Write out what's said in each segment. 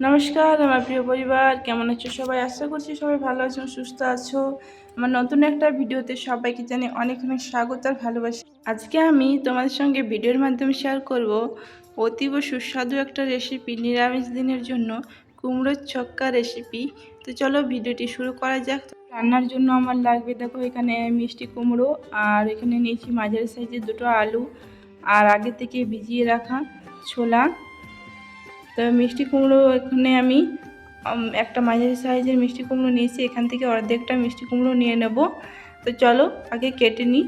নমস্কার, আমার প্রিয় পরিবার, কেমন আছো সবাই? আশা করছি সবাই ভালো আছো, সুস্থ আছো। আমার নতুন একটা ভিডিওতে সবাইকে জানি অনেক অনেক স্বাগত আর ভালোবাসি। আজকে আমি তোমাদের সঙ্গে ভিডিওর মাধ্যমে শেয়ার করব অতীব সুস্বাদু একটা রেসিপি নিরামিষ দিনের জন্য কুমড়োর ছক্কা রেসিপি তো চলো ভিডিওটি শুরু করা যাক। রান্নার জন্য আমার লাগবে, দেখো এখানে মিষ্টি কুমড়ো আর এখানে নিয়েছি মাঝারি সাইজের দুটো আলু। আর আগে থেকে ভিজিয়ে রাখা ছোলা। তো মিষ্টি কুমড়ো এখানে আমি একটা মাঝারি সাইজের মিষ্টি কুমড়ো নিয়েছি, এখান থেকে অর্ধেকটা মিষ্টি কুমড়ো নিয়ে নেব। তো চলো, আগে কেটে নিই।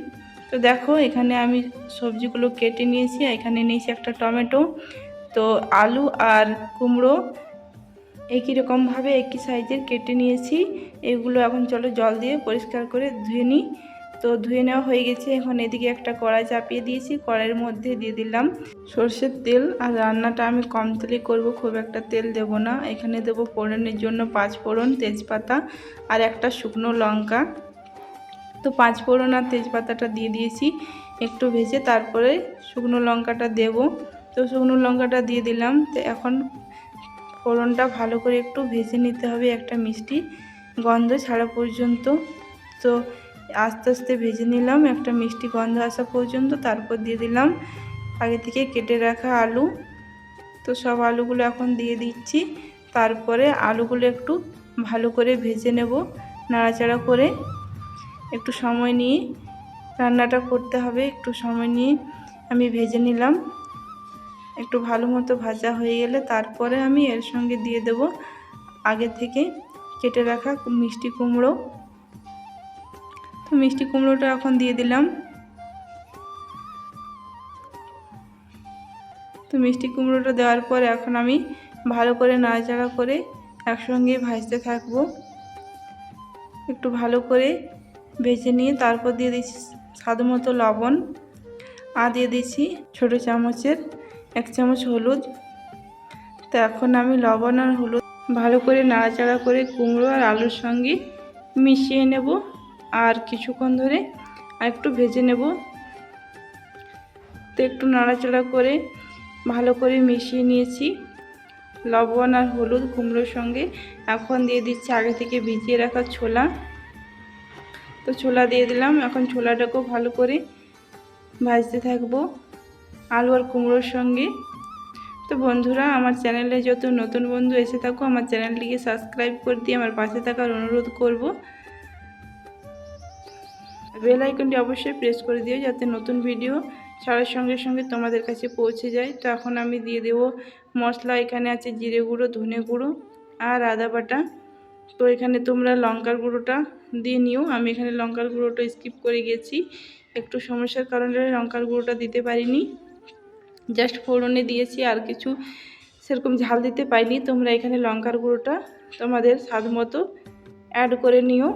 তো দেখো, এখানে আমি সবজিগুলো কেটে নিয়েছি এখানে নিয়েছি একটা টমেটো। তো আলু আর কুমড়ো একই রকমভাবে একই সাইজের কেটে নিয়েছি। এগুলো এখন চলো জল দিয়ে পরিষ্কার করে ধুয়ে নিই। তো ধুয়ে নেওয়া হয়ে গেছে। এখন এদিকে একটা কড়াই চাপিয়ে দিয়েছি, কড়াইয়ের মধ্যে দিয়ে দিলাম সর্ষের তেল। আর রান্নাটা আমি কম তেলে করব, খুব একটা তেল দেব না। এখানে দেব ফোড়নের জন্য পাঁচ ফোড়ন তেজপাতা আর একটা শুকনো লঙ্কা। তো পাঁচ ফোড়ন আর তেজপাতাটা দিয়ে দিয়েছি একটু ভেজে, তারপরে শুকনো লঙ্কাটা দেব। তো শুকনো লঙ্কাটা দিয়ে দিলাম। তো এখন ফোড়নটা ভালো করে একটু ভেজে নিতে হবে একটা মিষ্টি গন্ধ ছাড়া পর্যন্ত। তো আস্তে আস্তে ভেজে নিলাম, একটা মিষ্টি গন্ধ আসা পর্যন্ত, তারপর দিয়ে দিলাম আগে থেকে কেটে রাখা আলু। তো সব আলুগুলো এখন দিয়ে দিচ্ছি, তারপরে আলুগুলো একটু ভালো করে ভেজে নেব নাড়াচাড়া করে। একটু সময় নিয়ে রান্নাটা করতে হবে, একটু সময় নিয়ে আমি ভেজে নিলাম। একটু ভালো মতো ভাজা হয়ে গেলে তারপরে আমি এর সঙ্গে দিয়ে দেব আগে থেকে কেটে রাখা মিষ্টি কুমড়ো। তো মিষ্টি কুমড়োটা এখন দিয়ে দিলাম। তো মিষ্টি কুমড়োটা দেওয়ার পর এখন আমি ভালো করে নাড়াচাড়া করে একসঙ্গে ভাজতে থাকব। একটু ভালো করে ভেজে নিয়ে তারপর দিয়ে দিচ্ছি স্বাদ মতো লবণ আর দিয়ে দিচ্ছি ছোটো চামচের এক চামচ হলুদ। তো এখন আমি লবণ আর হলুদ ভালো করে নাড়াচাড়া করে কুমড়ো আর আলুর সঙ্গে মিশিয়ে নেব। আর কিছুক্ষণ ধরে আর একটু ভেজে নেব। তো একটু নাড়াচাড়া করে ভালো করে মিশিয়ে নিয়েছি। লবণ আর হলুদ কুমড়োর সঙ্গে। এখন দিয়ে দিচ্ছি আগে থেকে ভিজিয়ে রাখা ছোলা। তো ছোলা দিয়ে দিলাম। এখন ছোলাটাকেও ভালো করে ভাজতে থাকব আলু আর কুমড়োর সঙ্গে। তো বন্ধুরা, আমার চ্যানেলে যত নতুন বন্ধু এসে থাকো, আমার চ্যানেলটিকে সাবস্ক্রাইব করে দিয়ে আমার পাশে থাকার অনুরোধ করব। বেল আইকনটি অবশ্যই প্রেস করে দিও যাতে নতুন ভিডিও ছাড়ার সঙ্গে সঙ্গে তোমাদের কাছে পৌঁছে যায়। তো এখন আমি দিয়ে দেবো মশলা, এখানে আছে জিরে গুঁড়ো, ধনে গুঁড়ো আর আদা বাটা। তো এখানে তোমরা লঙ্কার গুঁড়োটা দিয়ে নিও। আমি এখানে লঙ্কার গুঁড়োটা স্কিপ করে গেছি। একটু সমস্যার কারণে লঙ্কার গুঁড়োটা দিতে পারিনি। জাস্ট ফোড়নে দিয়েছি, আর কিছু সেরকম ঝাল দিতে পাইনি। তোমরা এখানে লঙ্কার গুঁড়োটা তোমাদের স্বাদ মতো অ্যাড করে নিও।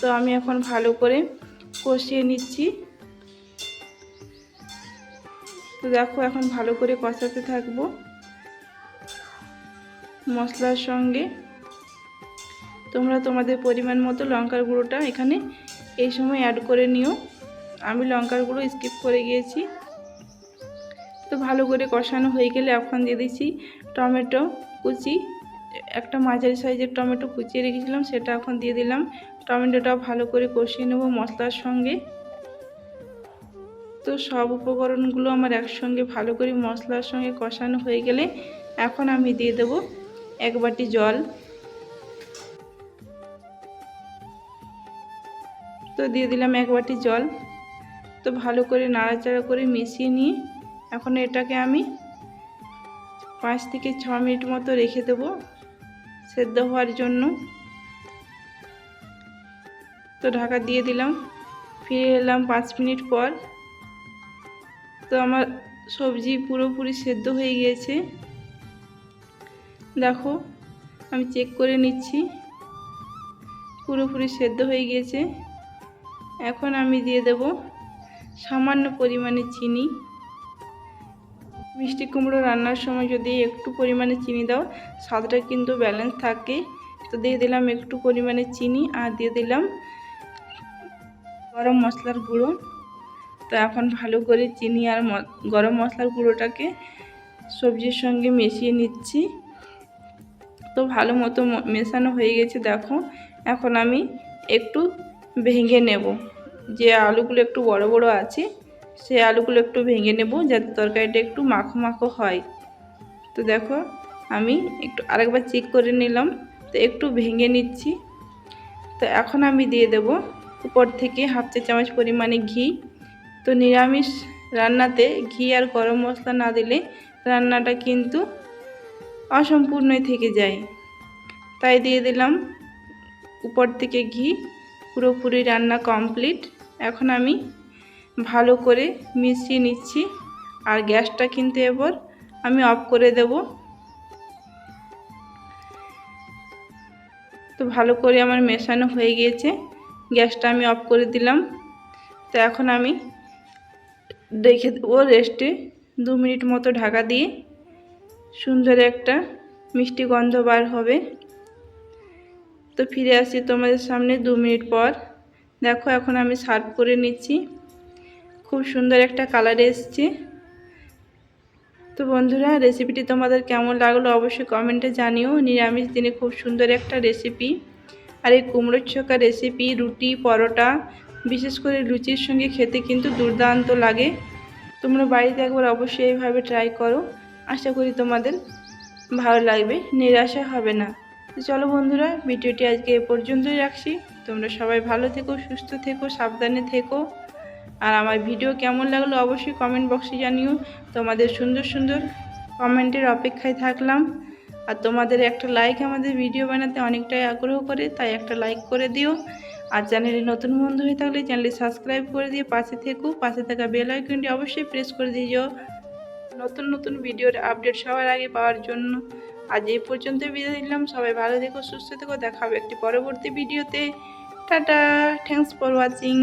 তো আমি এখন ভালো করে কষিয়ে নিচ্ছি। তো দেখো এখন ভালো করে কষাতে থাকব। মশলার সঙ্গে। তোমরা তোমাদের পরিমাণ মতো লঙ্কার গুঁড়োটা এখানে এই সময় অ্যাড করে নিও। আমি লঙ্কার গুঁড়ো স্কিপ করে গিয়েছি। তো ভালো করে কষানো হয়ে গেলে এখন দিয়ে দিচ্ছি টমেটো কুচি। একটা মাঝারি সাইজের টমেটো কুচিয়ে রেখেছিলাম, সেটা এখন দিয়ে দিলাম। টমেটোটা ভালো করে কষিয়ে নেব মশলার সঙ্গে। তো সব উপকরণগুলো আমার একসঙ্গে ভালো করে মশলার সঙ্গে কষানো হয়ে গেলে এখন আমি দিয়ে দেব এক বাটি জল। তো দিয়ে দিলাম এক বাটি জল। তো ভালো করে নাড়াচাড়া করে মিশিয়ে নিয়ে এখন এটাকে আমি পাঁচ থেকে ছ মিনিট মতো রেখে দেব। সেদ্ধ হওয়ার জন্য। তো ঢাকা দিয়ে দিলাম। ফিরে এলাম পাঁচ মিনিট পর। তো আমার সবজি পুরোপুরি সেদ্ধ হয়ে গিয়েছে। দেখো, আমি চেক করে নিচ্ছি। পুরোপুরি সেদ্ধ হয়ে গিয়েছে। এখন আমি দিয়ে দেব সামান্য পরিমাণে চিনি। মিষ্টি কুমড়ো রান্নার সময় যদি একটু পরিমাণে চিনি দাও, স্বাদটা কিন্তু ব্যালেন্স থাকে তো দিয়ে দিলাম একটু পরিমাণে চিনি আর দিয়ে দিলাম গরম মশলার গুঁড়ো। তো এখন ভালো করে চিনি আর গরম মশলার গুঁড়োটাকে সবজির সঙ্গে মিশিয়ে নিচ্ছি। তো ভালো মতো মেশানো হয়ে গেছে, দেখো। এখন আমি একটু ভেঙে নেব। যে আলুগুলো একটু বড় বড় আছে সেই আলুগুলো একটু ভেঙে নেব যাতে তরকারিটা একটু মাখো মাখো হয়। তো দেখো, আমি একটু আরেকবার চেক করে নিলাম। তো একটু ভেঙে নিচ্ছি। তো এখন আমি দিয়ে দেব উপর থেকে হাফ চা চামচ পরিমাণে ঘি। তো নিরামিষ রান্নাতে ঘি আর গরম মশলা না দিলে রান্নাটা কিন্তু অসম্পূর্ণই থেকে যায়। তাই দিয়ে দিলাম উপর থেকে ঘি। পুরোপুরি রান্না কমপ্লিট। এখন আমি ভালো করে মিশিয়ে নিচ্ছি। আর গ্যাসটা কিন্তু এবার আমি অফ করে দেব। তো ভালো করে আমার মেশানো হয়ে গিয়েছে। গ্যাসটা আমি অফ করে দিলাম। তো এখন আমি রেখে দেবো রেস্টে দু মিনিট মতো ঢাকা দিয়ে। সুন্দর একটা মিষ্টি গন্ধ বার হবে। তো ফিরে আসি তোমাদের সামনে দু মিনিট পর। দেখো এখন আমি সার্ভ করে নিচ্ছি। খুব সুন্দর একটা কালার এসছে। তো বন্ধুরা রেসিপিটি তোমাদের কেমন লাগল অবশ্যই কমেন্টে জানিও। নিরামিষ দিনে খুব সুন্দর একটা রেসিপি আর এই কুমড়োর ছক্কা রেসিপি রুটি, পরোটা, বিশেষ করে লুচির সঙ্গে খেতে কিন্তু দুর্দান্ত লাগে। তোমরা বাড়িতে একবার অবশ্যই এইভাবে ট্রাই করো। আশা করি তোমাদের ভালো লাগবে, নিরাশা হবে না। তো চলো বন্ধুরা ভিডিওটি আজকে এ পর্যন্তই রাখছি। তোমরা সবাই ভালো থেকো, সুস্থ থেকো, সাবধানে থেকো। আর আমার ভিডিও কেমন লাগল অবশ্যই কমেন্ট বক্সে জানিও। তোমাদের সুন্দর সুন্দর কমেন্টের অপেক্ষায় থাকলাম। আর তোমাদের একটা লাইক আমাদের ভিডিও বানাতে অনেকটাই আগ্রহ করে, তাই একটা লাইক করে দিও। আর চ্যানেলে নতুন বন্ধু হয়ে থাকলে চ্যানেলটি সাবস্ক্রাইব করে দিয়ে পাশে থেকো। পাশে থাকা বেল আইকনটি অবশ্যই প্রেস করে দিও নতুন নতুন ভিডিওর আপডেট সবার আগে পাওয়ার জন্য। আজ এই পর্যন্ত বিদায় দিলাম সবাই ভালো থেকো, সুস্থ থেকো। দেখা হবে একটি পরবর্তী ভিডিওতে টাটা থ্যাংকস ফর ওয়াচিং